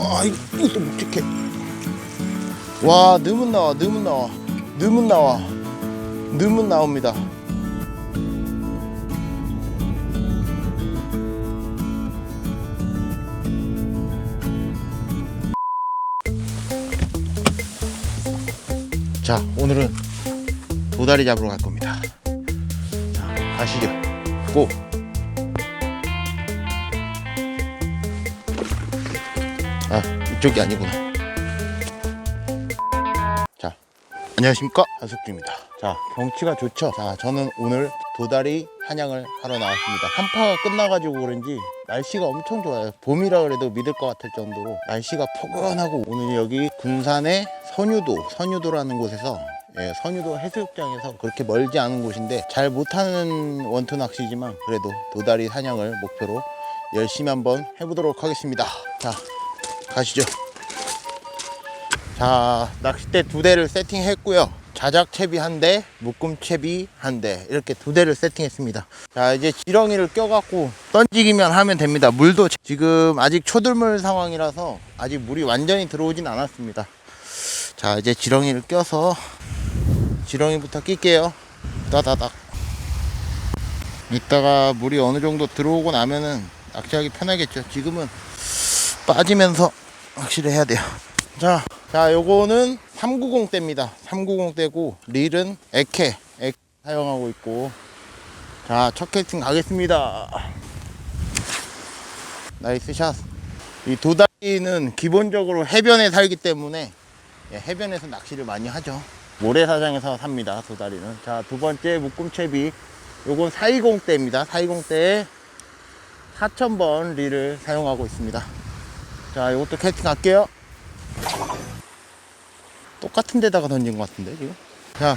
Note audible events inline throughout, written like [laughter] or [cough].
와 이- 이것도 묵직해 와 넣으면 나와 넣으면 나와. 넣으면 나와. 넣으면 나옵니다. 자 오늘은 도다리 잡으러 갈 겁니다. 자 가시죠. 고 아, 이쪽이 아니구나. 자, 안녕하십니까. 한석주입니다. 자, 경치가 좋죠. 자, 저는 오늘 도다리 한양을 하러 나왔습니다. 한파가 끝나가지고 그런지 날씨가 엄청 좋아요. 봄이라 그래도 믿을 것 같을 정도로 날씨가 포근하고 오늘 여기 군산의 선유도, 선유도라는 곳에서 예, 선유도 해수욕장에서 그렇게 멀지 않은 곳인데 잘 못하는 원투 낚시지만 그래도 도다리 사냥을 목표로 열심히 한번 해보도록 하겠습니다. 자, 가시죠. 자, 낚싯대 두 대를 세팅했고요. 자작 채비 한 대, 묶음 채비 한 대, 이렇게 두 대를 세팅했습니다. 자, 이제 지렁이를 껴갖고 던지기만 하면 됩니다. 물도 지금 아직 초들물 상황이라서 아직 물이 완전히 들어오진 않았습니다. 자, 이제 지렁이를 껴서 지렁이부터 낄게요. 따다닥. 이따가 물이 어느 정도 들어오고 나면은 낚시하기 편하겠죠. 지금은 빠지면서 낚시를 해야 돼요. 자, 자, 요거는 390대입니다. 390대고 릴은 에케, 에케 사용하고 있고. 자, 첫 캐스팅 가겠습니다. 나이스 샷. 이 도다리는 기본적으로 해변에 살기 때문에 예, 해변에서 낚시를 많이 하죠. 모래사장에서 삽니다. 도다리는. 자, 두 번째 묶음채비. 요건 420대입니다. 420대에 4,000번 릴을 사용하고 있습니다. 자, 이것도 캐스팅 할게요. 똑같은 데다가 던진 것 같은데, 지금. 자,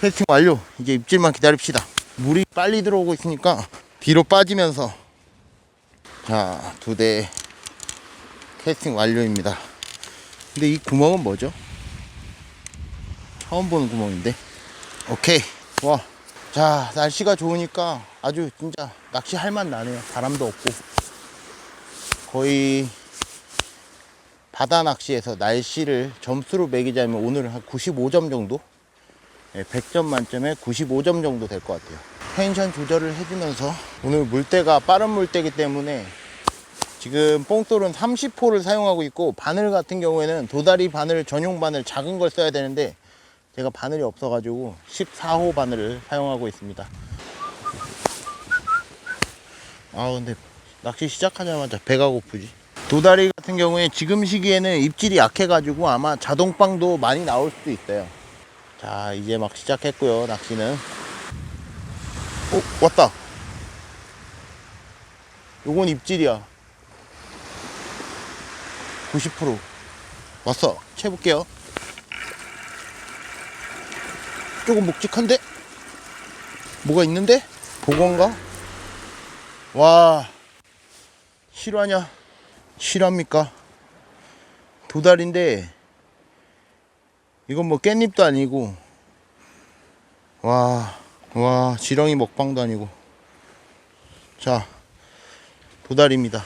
캐스팅 완료. 이제 입질만 기다립시다. 물이 빨리 들어오고 있으니까 뒤로 빠지면서. 자, 두 대 캐스팅 완료입니다. 근데 이 구멍은 뭐죠? 처음 보는 구멍인데. 오케이. 와. 자, 날씨가 좋으니까 아주 진짜 낚시 할만 나네요. 바람도 없고. 거의 바다 낚시에서 날씨를 점수로 매기자면 오늘 한 95점 정도? 네, 100점 만점에 95점 정도 될 것 같아요. 텐션 조절을 해주면서 오늘 물때가 빠른 물때이기 때문에 지금 뽕돌은 30호를 사용하고 있고 바늘 같은 경우에는 도다리 바늘 전용 바늘 작은 걸 써야 되는데 제가 바늘이 없어가지고 14호 바늘을 사용하고 있습니다. 아 근데 낚시 시작하자마자 배가 고프지. 도다리 같은 경우에 지금 시기에는 입질이 약해가지고 아마 자동빵도 많이 나올 수도 있어요. 자 이제 막 시작했고요 낚시는. 오 왔다. 요건 입질이야. 90% 왔어. 채볼게요. 조금 묵직한데? 뭐가 있는데? 보건가? 와 실화냐? 실화입니까? 도다리인데 이건 뭐 깻잎도 아니고 와, 와 지렁이 먹방도 아니고. 자 도다리입니다.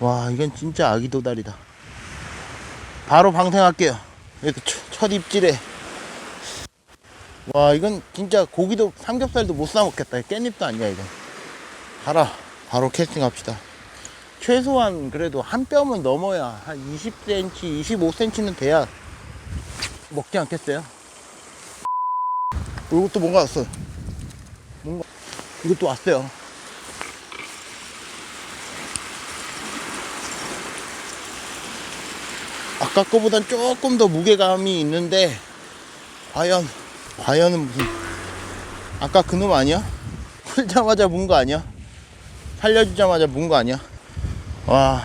와 이건 진짜 아기 도다리다. 바로 방생할게요. 이렇게 첫, 첫 입질에. 와 이건 진짜 고기도 삼겹살도 못 싸먹겠다. 깻잎도 아니야 이건. 가라 바로 캐스팅 합시다. 최소한 그래도 한 뼘은 넘어야 한 20cm 25cm는 돼야 먹지 않겠어요? 어, 이것도 뭔가 왔어 뭔가? 이것도 왔어요. 아까 거보단 조금 더 무게감이 있는데 과연 과연은 무슨 아까 그놈 아니야? [laughs] 풀자마자 문 거 아니야? 살려주자마자 문 거 아니야? 와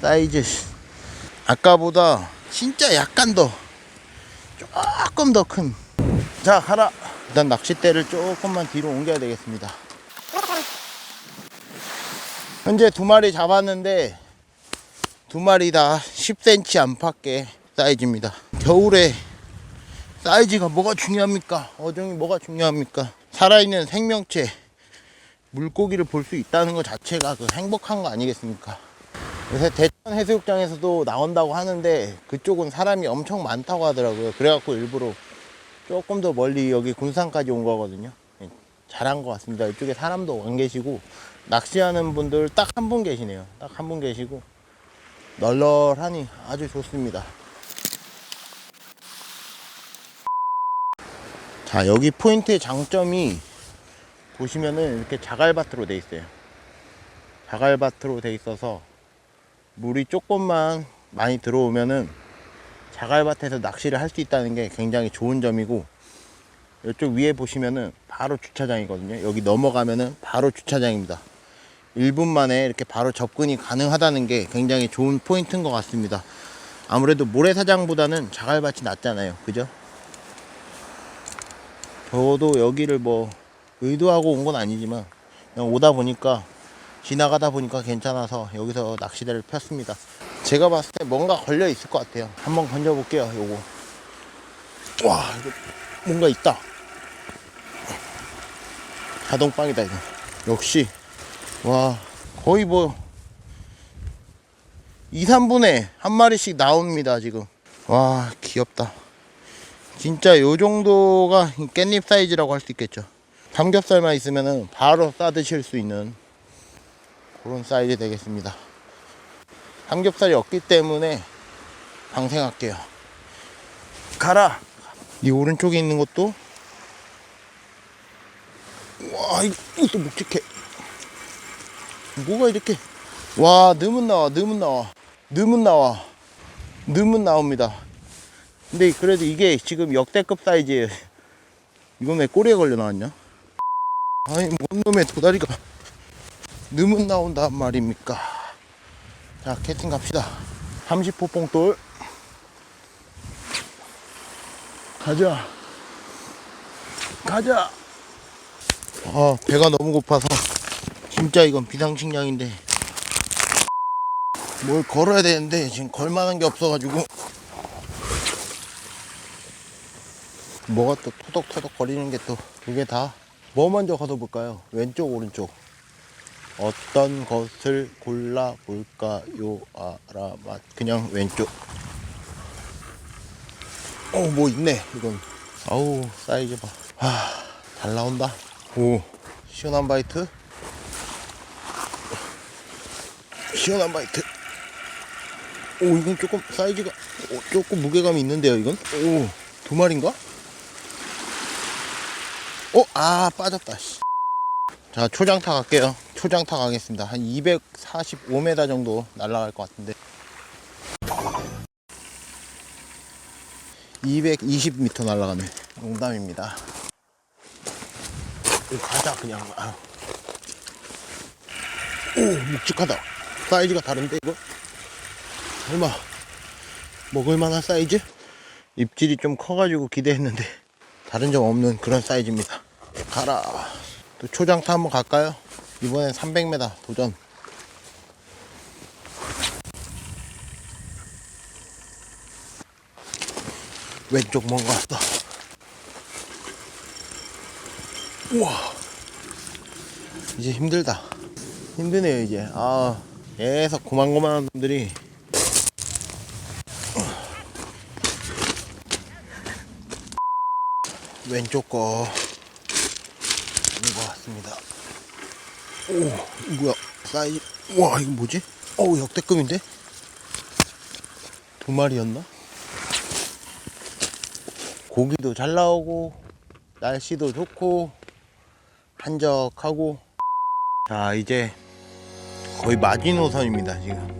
사이즈 씨. 아까보다 진짜 약간 더 조금 더 큰 자 가라 일단 낚싯대를 조금만 뒤로 옮겨야 되겠습니다 현재 두 마리 잡았는데 두 마리 다 10cm 안팎의 사이즈입니다 겨울에 사이즈가 뭐가 중요합니까? 어종이 뭐가 중요합니까? 살아있는 생명체 물고기를 볼 수 있다는 것 자체가 그 행복한 거 아니겠습니까? 요새 대천 해수욕장에서도 나온다고 하는데 그쪽은 사람이 엄청 많다고 하더라고요. 그래갖고 일부러 조금 더 멀리 여기 군산까지 온 거거든요. 예, 잘한 것 같습니다. 이쪽에 사람도 안 계시고 낚시하는 분들 딱 한 분 계시네요. 딱 한 분 계시고 널널하니 아주 좋습니다. 자 여기 포인트의 장점이 보시면은 이렇게 자갈밭으로 돼 있어요. 자갈밭으로 돼 있어서 물이 조금만 많이 들어오면은 자갈밭에서 낚시를 할 수 있다는 게 굉장히 좋은 점이고 이쪽 위에 보시면은 바로 주차장이거든요. 여기 넘어가면은 바로 주차장입니다. 1분 만에 이렇게 바로 접근이 가능하다는 게 굉장히 좋은 포인트인 것 같습니다. 아무래도 모래사장보다는 자갈밭이 낫잖아요. 그죠? 저도 여기를 뭐 의도하고 온 건 아니지만 그냥 오다 보니까 지나가다 보니까 괜찮아서 여기서 낚시대를 폈습니다. 제가 봤을 때 뭔가 걸려 있을 것 같아요. 한번 건져 볼게요. 요거. 와, 이거 뭔가 있다. 자동빵이다 이거. 역시 와 거의 뭐 2, 3분에 한 마리씩 나옵니다 지금. 와 귀엽다. 진짜 요 정도가 깻잎 사이즈라고 할 수 있겠죠. 삼겹살만 있으면은 바로 싸 드실 수 있는 그런 사이즈 되겠습니다. 삼겹살이 없기 때문에 방생할게요. 가라. 이 오른쪽에 있는 것도 와또 묵직해. 뭐가 이렇게 와 넣으면 나와 넣으면 나와 넣으면 나와 넣으면 나옵니다. 근데 그래도 이게 지금 역대급 사이즈예요. 이건 왜 꼬리에 걸려 나왔냐? 아니 뭔 놈의 도다리가 넣으면 나온단 말입니까? 자 캐팅 갑시다. 30호 뽕돌 가자 가자 아 배가 너무 고파서 진짜 이건 비상식량인데 뭘 걸어야 되는데 지금 걸만한 게 없어가지고 뭐가 또 토덕토덕 거리는 게 또 그게 다 뭐 먼저 걷어볼까요? 왼쪽 오른쪽. 어떤 것을 골라볼까요? 아라맛 그냥 왼쪽. 어 뭐 있네 이건. 아우 사이즈 봐아잘 나온다. 오. 시원한 바이트. 시원한 바이트. 오 이건 조금 사이즈가 오, 조금 무게감이 있는데요 이건? 오 두 마리인가? 어? 아 빠졌다 씨. 자 초장타 갈게요 초장타 가겠습니다 한 245m 정도 날아갈 것 같은데 220m 날아가네 농담입니다 가자 그냥 아. 오 묵직하다 사이즈가 다른데 이거 설마 먹을만한 사이즈? 입질이 좀 커가지고 기대했는데 다른 점 없는 그런 사이즈입니다 가라. 또 초장타 한번 갈까요? 이번엔 300m 도전. 왼쪽 뭔가 왔다. 우와. 이제 힘들다. 힘드네요 이제. 아 계속 고만고만한 놈들이. 왼쪽 거 같습니다. 오 뭐야 사이즈 와 이거 뭐지? 어우 역대급인데? 두 마리였나? 고기도 잘 나오고 날씨도 좋고 한적하고. 자 이제 거의 마지노선입니다 지금.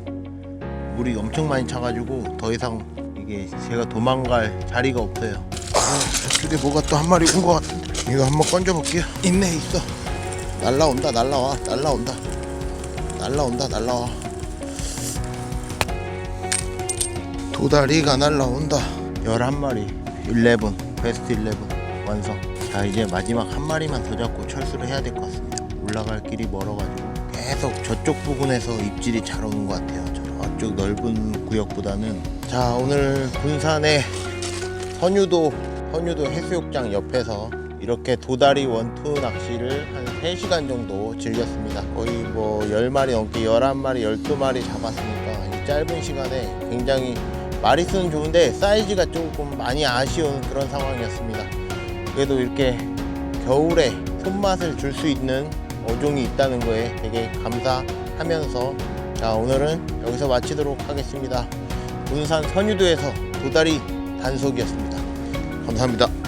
물이 엄청 많이 차가지고 더 이상 이게 제가 도망갈 자리가 없어요. 어, 저쪽에 뭐가 또 한 마리 온 것 같은데 이거 한번 건져 볼게요. 있네 있어. 날라온다 날라와 날라온다. 날라온다 날라와. 도다리가 날라온다. 11마리 11 베스트 11 완성. 자 이제 마지막 한 마리만 더 잡고 철수를 해야 될 것 같습니다. 올라갈 길이 멀어가지고 계속 저쪽 부근에서 입질이 잘 오는 것 같아요 저쪽. 넓은 구역보다는. 자 오늘 군산의 선유도 선유도 해수욕장 옆에서 이렇게 도다리 원투 낚시를 한 3시간 정도 즐겼습니다. 거의 뭐 10마리 넘게 11마리, 12마리 잡았으니까 이 짧은 시간에 굉장히 마리수는 좋은데 사이즈가 조금 많이 아쉬운 그런 상황이었습니다. 그래도 이렇게 겨울에 손맛을 줄 수 있는 어종이 있다는 거에 되게 감사하면서 자 오늘은 여기서 마치도록 하겠습니다. 군산 선유도에서 도다리 단속이었습니다. 감사합니다.